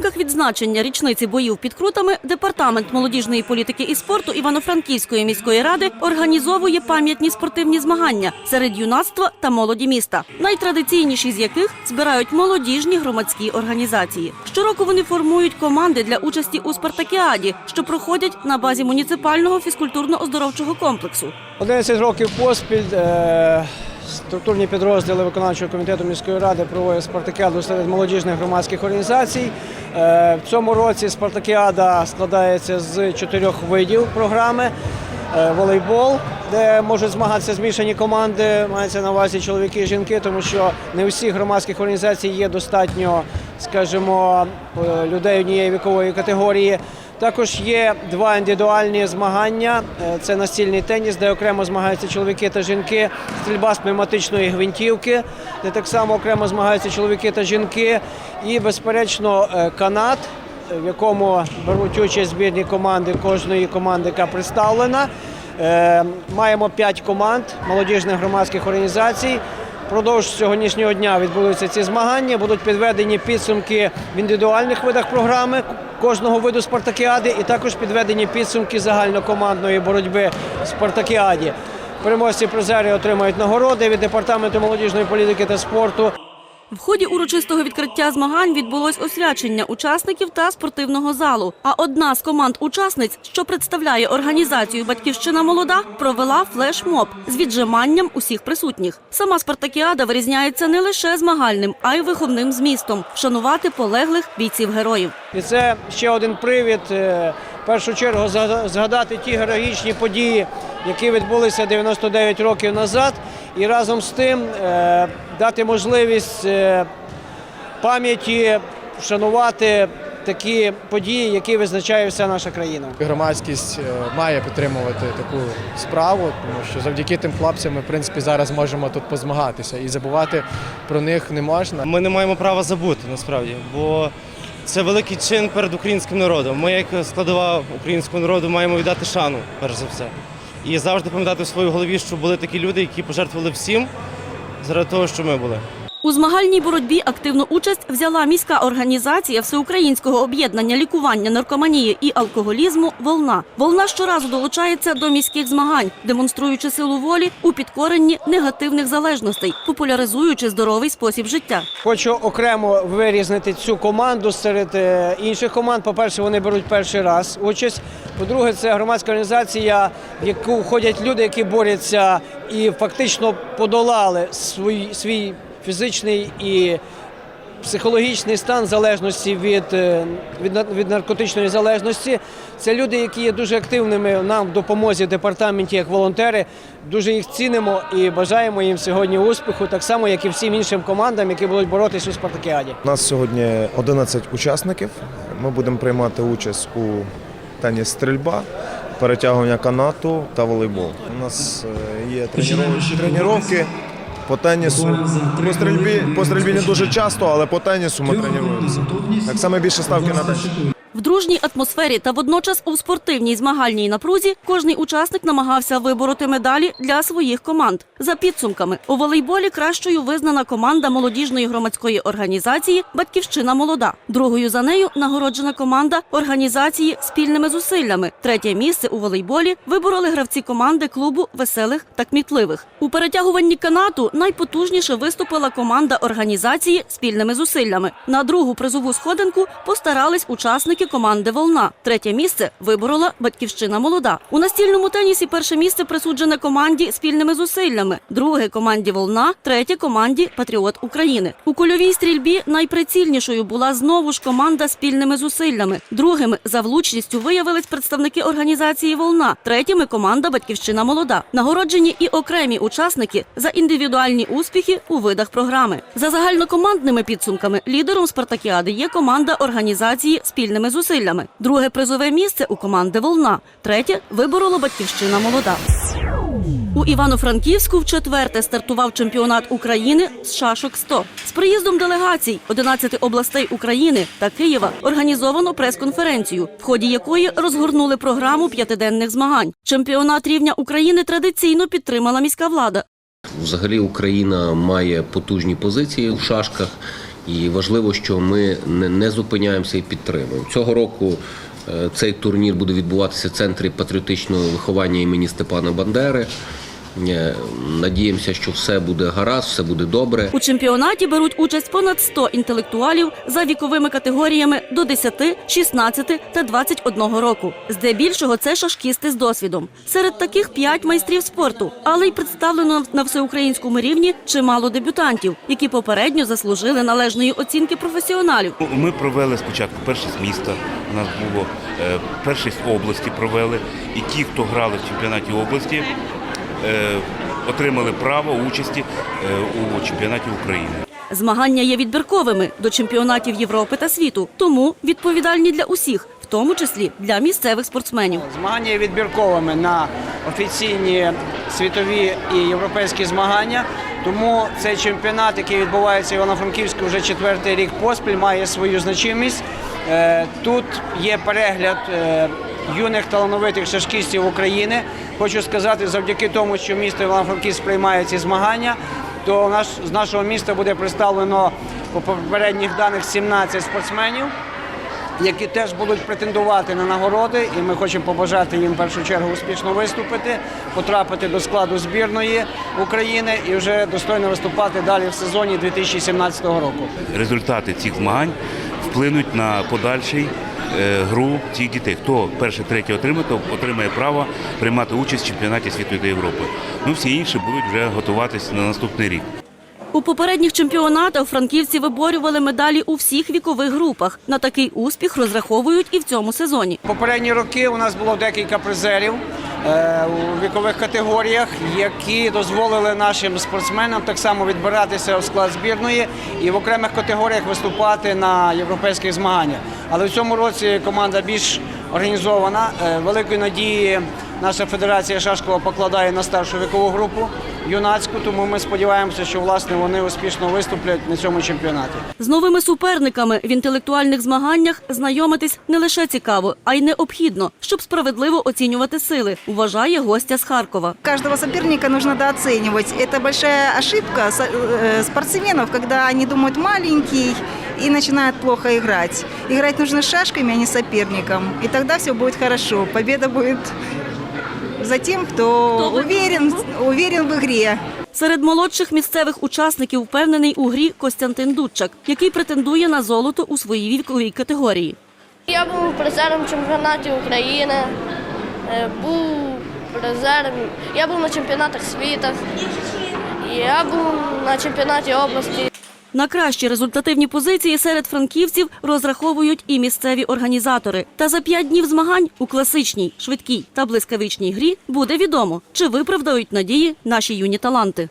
рамках відзначення річниці боїв під крутами департамент молодіжної політики і спорту Івано-Франківської міської ради організовує пам'ятні спортивні змагання серед юнацтва та молоді міста, найтрадиційніші з яких збирають молодіжні громадські організації. Щороку вони формують команди для участі у спартакіаді, що проходять на базі муніципального фізкультурно-оздоровчого комплексу. 11 років поспіль е, структурні підрозділи виконавчого комітету міської ради проводять спартакіаду серед молодіжних громадських організацій. Е, В цьому році спартакіада складається з чотирьох видів програми. Е, Волейбол, де можуть змагатися змішані команди, мається на увазі чоловіки і жінки, тому що не всіх громадських організацій є достатньо, скажімо, е, людей однієї вікової категорії. Також є два індивідуальні змагання. Е, Це настільний теніс, де окремо змагаються чоловіки та жінки, стрільба з пневматичної гвинтівки, де так само окремо змагаються чоловіки та жінки. І, безперечно, е, канат, в якому беруть участь збірні команди кожної команди, яка представлена. Е, Маємо п'ять команд молодіжних громадських організацій. Продовж сьогоднішнього дня відбудуться ці змагання. Будуть підведені підсумки в індивідуальних видах програми кожного виду спартакіади, і також підведені підсумки загальнокомандної боротьби в спартакіаді. Переможці призери отримають нагороди від департаменту молодіжної політики та спорту. В ході урочистого відкриття змагань відбулось освячення учасників та спортивного залу. А одна з команд-учасниць, що представляє організацію Батьківщина молода, провела флешмоб з віджиманням усіх присутніх. Сама спартакіада вирізняється не лише змагальним, а й виховним змістом вшанувати полеглих бійців героїв. І це ще один привід е, в першу чергу зга- згадати ті героїчні події, які відбулися 99 років назад, і разом з тим е, дати можливість е, пам'яті вшанувати такі події, які визначає вся наша країна. Громадськість е, має підтримувати таку справу, тому що завдяки тим хлопцям ми в принципі зараз можемо тут позмагатися і забувати про них не можна. Ми не маємо права забути насправді, бо це великий чин перед українським народом. Ми, як складова українського народу, маємо віддати шану, перш за все. І завжди пам'ятати в своїй голові, що були такі люди, які пожертвували всім заради того, що ми були. У змагальній боротьбі активну участь взяла міська організація Всеукраїнського об'єднання лікування наркоманії і алкоголізму Волна. Волна щоразу долучається до міських змагань, демонструючи силу волі у підкоренні негативних залежностей, популяризуючи здоровий спосіб життя. Хочу окремо вирізнити цю команду серед е, інших команд. По-перше, вони беруть перший раз участь. По-друге, це громадська організація, в яку входять люди, які борються і фактично подолали свій, свій фізичний і психологічний стан залежності від, е, від, від наркотичної залежності. Це люди, які є дуже активними нам в допомозі в департаменті як волонтери. Дуже їх цінимо і бажаємо їм сьогодні успіху, так само, як і всім іншим командам, які будуть боротися у спартакіаді. У нас сьогодні 11 учасників. Ми будемо приймати участь у теніс стрільба, перетягування канату та волейбол. У нас е, є тренування по тенісу. По стрільбі, по стрільбі не дуже часто, але по тенісу ми тренуємося. Так само більше ставки на теніс. Дружній атмосфері та водночас у спортивній змагальній напрузі кожний учасник намагався вибороти медалі для своїх команд. За підсумками у волейболі кращою визнана команда молодіжної громадської організації Батьківщина молода. Другою за нею нагороджена команда організації спільними зусиллями. Третє місце у волейболі вибороли гравці команди клубу веселих та кмітливих. У перетягуванні канату найпотужніше виступила команда організації спільними зусиллями. На другу призову сходинку постарались учасники команди Волна. Третє місце виборола батьківщина молода. У настільному тенісі перше місце присуджене команді спільними зусиллями, друге команді Волна, третє команді Патріот України. У кульовій стрільбі найприцільнішою була знову ж команда спільними зусиллями. Другими за влучністю виявились представники організації Волна. Третіми команда Батьківщина молода. Нагороджені і окремі учасники за індивідуальні успіхи у видах програми. За загальнокомандними підсумками лідером спартакіади є команда організації спільними зусиллями. Друге призове місце у команди Волна. Третє виборола Батьківщина молода. У Івано-Франківську вчетверте стартував чемпіонат України з шашок 100. З приїздом делегацій 11 областей України та Києва організовано прес-конференцію, в ході якої розгорнули програму п'ятиденних змагань. Чемпіонат рівня України традиційно підтримала міська влада. Взагалі Україна має потужні позиції в шашках, І важливо, що ми не, зупиняємося і підтримуємо. Цього року е, цей турнір буде відбуватися в центрі патріотичного виховання імені Степана Бандери. Е, Надіємося, що все буде гаразд, все буде добре. У чемпіонаті беруть участь понад 100 інтелектуалів за віковими категоріями до 10, 16 та 21 року. Здебільшого це шашкісти з досвідом. Серед таких 5 майстрів спорту, але й представлено на всеукраїнському рівні чимало дебютантів, які попередньо заслужили належної оцінки професіоналів. Ми провели спочатку першість міста. У нас було е, першість області провели. І ті, хто грали в чемпіонаті області, отримали право участі е, у чемпіонаті України. Змагання є відбірковими до чемпіонатів Європи та світу, тому відповідальні для усіх, в тому числі для місцевих спортсменів. Змагання є відбірковими на офіційні світові і європейські змагання. Тому цей чемпіонат, який відбувається в Івано-Франківську вже четвертий рік поспіль, має свою значимість. Е, Тут є перегляд е, юних талановитих шашкістів України. Хочу сказати, завдяки тому, що місто Івано-Франківськ приймає ці змагання, то наш, з нашого міста буде представлено по попередніх даних 17 спортсменів які теж будуть претендувати на нагороди, і ми хочемо побажати їм в першу чергу успішно виступити, потрапити до складу збірної України і вже достойно виступати далі в сезоні 2017 року. Результати цих змагань вплинуть на подальший е, гру цих дітей. Хто перше, третє отримає, то отримає право приймати участь в чемпіонаті світу та Європи. Ну всі інші будуть вже готуватися на наступний рік. У попередніх чемпіонатах франківці виборювали медалі у всіх вікових групах. На такий успіх розраховують і в цьому сезоні. Попередні роки у нас було декілька призерів е, у вікових категоріях, які дозволили нашим спортсменам так само відбиратися в склад збірної і в окремих категоріях виступати на європейських змаганнях. Але в цьому році команда більш організована. Е, Великої надії наша федерація Шашкова покладає на старшу вікову групу юнацьку, тому ми сподіваємося, що власне вони успішно виступлять на цьому чемпіонаті. З новими суперниками в інтелектуальних змаганнях знайомитись не лише цікаво, а й необхідно, щоб справедливо оцінювати сили, вважає гостя з Харкова. Каждого соперника нужно дооценивать. Это большая ошибка э, спортсменов, когда они думают маленький и начинают плохо играть. Играть нужно шашками, а не соперником. И тогда все будет хорошо. Победа будет за тем, кто уверен, уверен в игре. Серед молодших місцевих учасників впевнений у грі Костянтин Дудчак, який претендує на золото у своїй віковій категорії. Я був призером чемпіонатів України, е, був призером. Я був на чемпіонатах світу, я був на чемпіонаті області. На кращі результативні позиції серед франківців розраховують і місцеві організатори. Та за п'ять днів змагань у класичній, швидкій та блискавичній грі буде відомо, чи виправдають надії наші юні таланти.